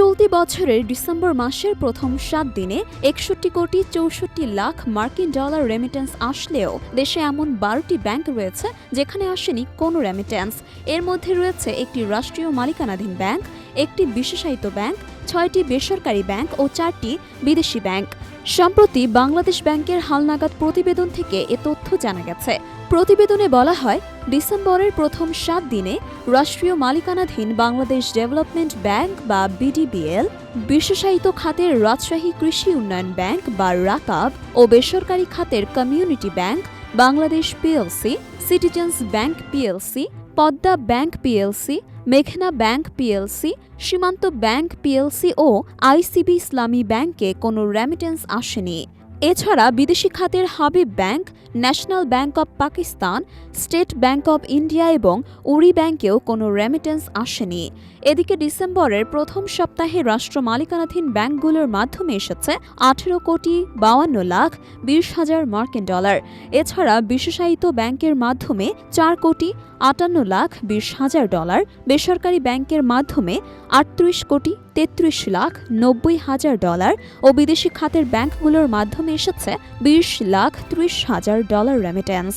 চলতি বছরের ডিসেম্বর মাসের প্রথম সাত দিনে একষট্টি কোটি চৌষট্টি লাখ মার্কিন ডলার রেমিটেন্স আসলেও দেশে এমন বারোটি ব্যাংক রয়েছে যেখানে আসেনি কোনো রেমিটেন্স এর মধ্যে রয়েছে একটি রাষ্ট্রীয় মালিকানাধীন ব্যাংক একটি বিশেষায়িত ব্যাংক, ছয়টি বেসরকারি ব্যাংক ও চারটি বিদেশি ব্যাংক। সম্প্রতি বাংলাদেশ ব্যাংকের হালনাগাদ প্রতিবেদন থেকে এ তথ্য জানা গেছে। প্রতিবেদনে বলা হয়, ডিসেম্বরের প্রথম সাত দিনে রাষ্ট্রীয় মালিকানাধীন বাংলাদেশ ডেভেলপমেন্ট ব্যাংক বা বিডিবিএল, বিশেষায়িত খাতের রাজশাহী কৃষি উন্নয়ন ব্যাংক বা রাকাব ও বেসরকারি খাতের community bank, Bangladesh PLC, citizens bank PLC Padma bank PLC, মেঘনা bank PLC, Simanta bank PLC ও আইসিবি ইসলামী ব্যাংকে কোনো রেমিটেন্স আসেনি। এছাড়া বিদেশি খাতের Habib bank national bank of Pakistan state bank of India এবং উরি ব্যাংকেও কোনো রেমিটেন্স আসেনি। এদিকে ডিসেম্বরের প্রথম সপ্তাহে রাষ্ট্র মালিকানাধীন ব্যাংকগুলোর মাধ্যমে এসেছে আঠেরো কোটি বাউান্ন লাখ বিশ হাজার মার্কিন ডলার। এছাড়া বিশেষায়িত ব্যাংকের মাধ্যমে চার কোটি আটান্ন লাখ বিশ হাজার ডলার, বেসরকারি ব্যাংকের মাধ্যমে আটত্রিশ কোটি তেত্রিশ লাখ নব্বই হাজার ডলার ও বিদেশি খাতের ব্যাংকগুলোর মাধ্যমে এসেছে বিশ লাখ ত্রিশ হাজার ডলার রেমিটেন্স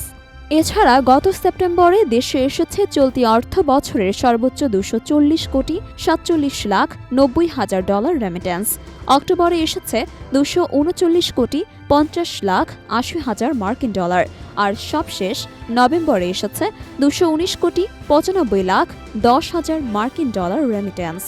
এছাড়া গত সেপ্টেম্বরে দেশে এসেছে চলতি অর্থ বছরের সর্বোচ্চ দুশো চল্লিশ কোটি সাতচল্লিশ লাখ নব্বই হাজার ডলার রেমিটেন্স অক্টোবরে এসেছে দুশো উনচল্লিশ কোটি পঞ্চাশ লাখ আশি হাজার মার্কিন ডলার আর সবশেষ নভেম্বরে এসেছে দুশো উনিশ কোটি পঁচানব্বই লাখ দশ হাজার মার্কিন ডলার রেমিটেন্স